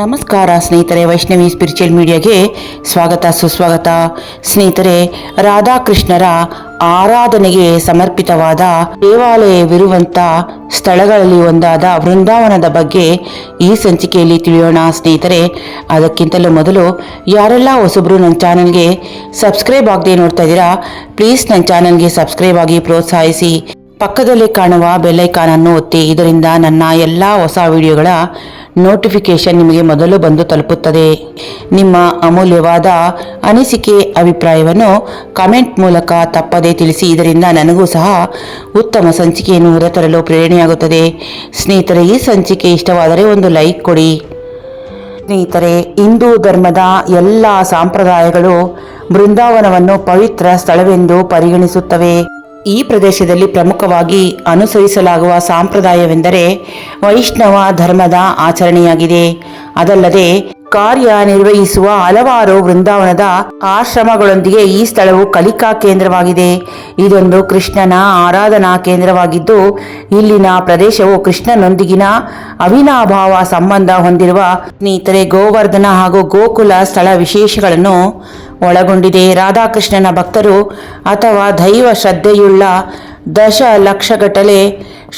ನಮಸ್ಕಾರ ಸ್ನೇಹಿತರೆ, ವೈಷ್ಣವಿ ಸ್ಪಿರಿಚುವಲ್ ಮೀಡಿಯಾಗೆ ಸ್ವಾಗತ, ಸುಸ್ವಾಗತ. ಸ್ನೇಹಿತರೆ, ರಾಧಾಕೃಷ್ಣರ ಆರಾಧನೆಗೆ ಸಮರ್ಪಿತವಾದ ದೇವಾಲಯವಿರುವಂಥ ಸ್ಥಳಗಳಲ್ಲಿ ಒಂದಾದ ವೃಂದಾವನದ ಬಗ್ಗೆ ಈ ಸಂಚಿಕೆಯಲ್ಲಿ ತಿಳಿಯೋಣ ಸ್ನೇಹಿತರೆ. ಅದಕ್ಕಿಂತಲೂ ಮೊದಲು ಯಾರೆಲ್ಲ ಹೊಸಬ್ರು ನನ್ನ ಚಾನಲ್ಗೆ ಸಬ್ಸ್ಕ್ರೈಬ್ ಆಗದೆ ನೋಡ್ತಾ ಇದ್ದೀರಾ ಪ್ಲೀಸ್ ನನ್ನ ಚಾನಲ್ಗೆ ಸಬ್ಸ್ಕ್ರೈಬ್ ಆಗಿ ಪ್ರೋತ್ಸಾಹಿಸಿ. ಪಕ್ಕದಲ್ಲಿ ಕಾಣುವ ಬೆಲ್ಲೈಕಾನ್ ಅನ್ನು ಒತ್ತಿ, ಇದರಿಂದ ನನ್ನ ಎಲ್ಲ ಹೊಸ ವಿಡಿಯೋಗಳ ನೋಟಿಫಿಕೇಶನ್ ನಿಮಗೆ ಮೊದಲು ಬಂದು ತಲುಪುತ್ತದೆ. ನಿಮ್ಮ ಅಮೂಲ್ಯವಾದ ಅನಿಸಿಕೆ ಅಭಿಪ್ರಾಯವನ್ನು ಕಮೆಂಟ್ ಮೂಲಕ ತಪ್ಪದೇ ತಿಳಿಸಿ, ಇದರಿಂದ ನನಗೂ ಸಹ ಉತ್ತಮ ಸಂಚಿಕೆಯನ್ನು ಹೊರತರಲು ಪ್ರೇರಣೆಯಾಗುತ್ತದೆ. ಸ್ನೇಹಿತರೆ, ಈ ಸಂಚಿಕೆ ಇಷ್ಟವಾದರೆ ಒಂದು ಲೈಕ್ ಕೊಡಿ. ಸ್ನೇಹಿತರೆ, ಹಿಂದೂ ಧರ್ಮದ ಎಲ್ಲ ಸಂಪ್ರದಾಯಗಳು ಬೃಂದಾವನವನ್ನು ಪವಿತ್ರ ಸ್ಥಳವೆಂದು ಪರಿಗಣಿಸುತ್ತವೆ. ಈ ಪ್ರದೇಶದಲ್ಲಿ ಪ್ರಮುಖವಾಗಿ ಅನುಸರಿಸಲಾಗುವ ಸಂಪ್ರದಾಯವೆಂದರೆ ವೈಷ್ಣವ ಧರ್ಮದ ಆಚರಣೆಯಾಗಿದೆ. ಅದಲ್ಲದೆ ಕಾರ್ಯನಿರ್ವಹಿಸುವ ಹಲವಾರು ವೃಂದಾವನದ ಆಶ್ರಮಗಳೊಂದಿಗೆ ಈ ಸ್ಥಳವು ಕಲಿಕಾ ಕೇಂದ್ರವಾಗಿದೆ. ಇದೊಂದು ಕೃಷ್ಣನ ಆರಾಧನಾ ಕೇಂದ್ರವಾಗಿದ್ದು, ಇಲ್ಲಿನ ಪ್ರದೇಶವು ಕೃಷ್ಣನೊಂದಿಗಿನ ಅವಿನಾಭಾವ ಸಂಬಂಧ ಹೊಂದಿರುವ ಸ್ನೇಹಿತರೆ, ಗೋವರ್ಧನ ಹಾಗೂ ಗೋಕುಲ ಸ್ಥಳ ವಿಶೇಷಗಳನ್ನು ಒಳಗೊಂಡಿದೆ. ರಾಧಾಕೃಷ್ಣನ ಭಕ್ತರು ಅಥವಾ ದೈವ ಶ್ರದ್ಧೆಯುಳ್ಳ ದಶ ಲಕ್ಷಗಟ್ಟಲೆ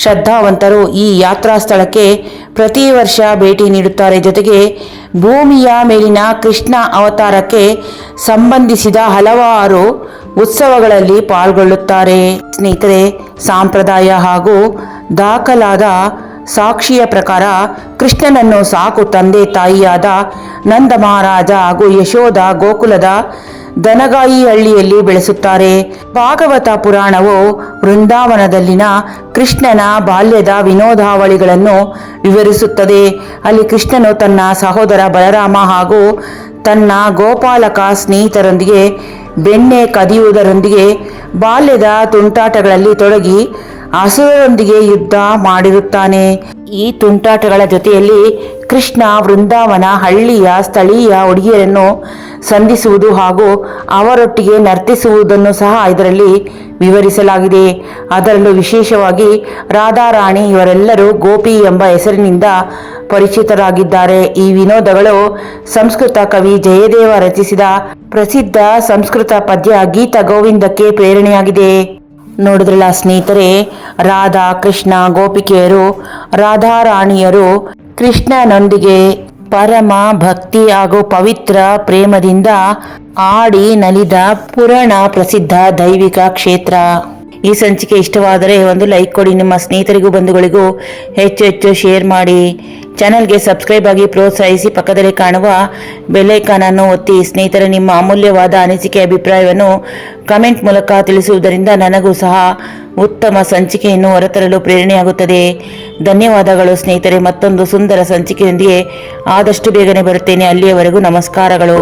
ಶ್ರದ್ಧಾವಂತರು ಈ ಯಾತ್ರಾ ಸ್ಥಳಕ್ಕೆ ಪ್ರತಿ ವರ್ಷ ಭೇಟಿ ನೀಡುತ್ತಾರೆ. ಜೊತೆಗೆ ಭೂಮಿಯ ಮೇಲಿನ ಕೃಷ್ಣ ಅವತಾರಕ್ಕೆ ಸಂಬಂಧಿಸಿದ ಹಲವಾರು ಉತ್ಸವಗಳಲ್ಲಿ ಪಾಲ್ಗೊಳ್ಳುತ್ತಾರೆ. ಸ್ನೇಹಿತರೆ, ಸಾಂಪ್ರದಾಯ ಹಾಗೂ ದಾಖಲಾದ ಸಾಕ್ಷಿಯ ಪ್ರಕಾರ ಕೃಷ್ಣನನ್ನು ಸಾಕು ತಂದೆ ತಾಯಿಯಾದ ನಂದ ಮಹಾರಾಜ ಹಾಗೂ ಯಶೋಧ ಗೋಕುಲದ ದನಗಾಯಿ ಹಳ್ಳಿಯಲ್ಲಿ ಬೆಳೆಸುತ್ತಾರೆ. ಭಾಗವತ ಪುರಾಣವು ವೃಂದಾವನದಲ್ಲಿನ ಕೃಷ್ಣನ ಬಾಲ್ಯದ ವಿನೋದಾವಳಿಗಳನ್ನು ವಿವರಿಸುತ್ತದೆ. ಅಲ್ಲಿ ಕೃಷ್ಣನು ತನ್ನ ಸಹೋದರ ಬಲರಾಮ ಹಾಗೂ ತನ್ನ ಗೋಪಾಲಕ ಸ್ನೇಹಿತರೊಂದಿಗೆ ಬೆಣ್ಣೆ ಕದಿಯುವುದರೊಂದಿಗೆ ಬಾಲ್ಯದ ತುಂಟಾಟಗಳಲ್ಲಿ ತೊಡಗಿ ಹಸುರರೊಂದಿಗೆ ಯುದ್ಧ ಮಾಡಿರುತ್ತಾನೆ. ಈ ತುಂಟಾಟಗಳ ಜೊತೆಯಲ್ಲಿ ಕೃಷ್ಣ ವೃಂದಾವನ ಹಳ್ಳಿಯ ಸ್ಥಳೀಯ ಹುಡುಗಿಯರನ್ನು ಸಂಧಿಸುವುದು ಹಾಗೂ ಅವರೊಟ್ಟಿಗೆ ನರ್ತಿಸುವುದನ್ನು ಸಹ ಇದರಲ್ಲಿ ವಿವರಿಸಲಾಗಿದೆ. ಅದರಲ್ಲೂ ವಿಶೇಷವಾಗಿ ರಾಧಾರಾಣಿ ಇವರೆಲ್ಲರೂ ಗೋಪಿ ಎಂಬ ಹೆಸರಿನಿಂದ ಪರಿಚಿತರಾಗಿದ್ದಾರೆ. ಈ ವಿನೋದಗಳು ಸಂಸ್ಕೃತ ಕವಿ ಜಯದೇವ ರಚಿಸಿದ ಪ್ರಸಿದ್ಧ ಸಂಸ್ಕೃತ ಪದ್ಯ ಗೀತ ಗೋವಿಂದಕ್ಕೆ ಪ್ರೇರಣೆಯಾಗಿದೆ. ನೋಡಿದ್ರಲ್ಲ ಸ್ನೇಹಿತರೆ, ರಾಧಾ, ಕೃಷ್ಣ, ಗೋಪಿಕೆಯರು, ರಾಧಾರಾಣಿಯರು ಕೃಷ್ಣನೊಂದಿಗೆ ಪರಮ ಭಕ್ತಿ ಹಾಗೂ ಪವಿತ್ರ ಪ್ರೇಮದಿಂದ ಆಡಿ ನಲಿದ ಪುರಾಣ ಪ್ರಸಿದ್ಧ ದೈವಿಕ ಕ್ಷೇತ್ರ. ಈ ಸಂಚಿಕೆ ಇಷ್ಟವಾದರೆ ಒಂದು ಲೈಕ್ ಕೊಡಿ. ನಿಮ್ಮ ಸ್ನೇಹಿತರಿಗೂ, ಬಂಧುಗಳಿಗೂ ಹೆಚ್ಚು ಹೆಚ್ಚು ಶೇರ್ ಮಾಡಿ. ಚಾನಲ್ಗೆ ಸಬ್ಸ್ಕ್ರೈಬ್ ಆಗಿ ಪ್ರೋತ್ಸಾಹಿಸಿ. ಪಕ್ಕದಲ್ಲಿ ಕಾಣುವ ಬೆಲ್ಲೈಕಾನ್ ಅನ್ನು ಒತ್ತಿ. ಸ್ನೇಹಿತರೆ, ನಿಮ್ಮ ಅಮೂಲ್ಯವಾದ ಅನಿಸಿಕೆ, ಅಭಿಪ್ರಾಯವನ್ನು ಕಮೆಂಟ್ ಮೂಲಕ ತಿಳಿಸುವುದರಿಂದ ನನಗೂ ಸಹ ಉತ್ತಮ ಸಂಚಿಕೆಯನ್ನು ಹೊರತರಲು ಪ್ರೇರಣೆಯಾಗುತ್ತದೆ. ಧನ್ಯವಾದಗಳು ಸ್ನೇಹಿತರೆ. ಮತ್ತೊಂದು ಸುಂದರ ಸಂಚಿಕೆಯೊಂದಿಗೆ ಆದಷ್ಟು ಬೇಗನೆ ಬರುತ್ತೇನೆ. ಅಲ್ಲಿಯವರೆಗೂ ನಮಸ್ಕಾರಗಳು.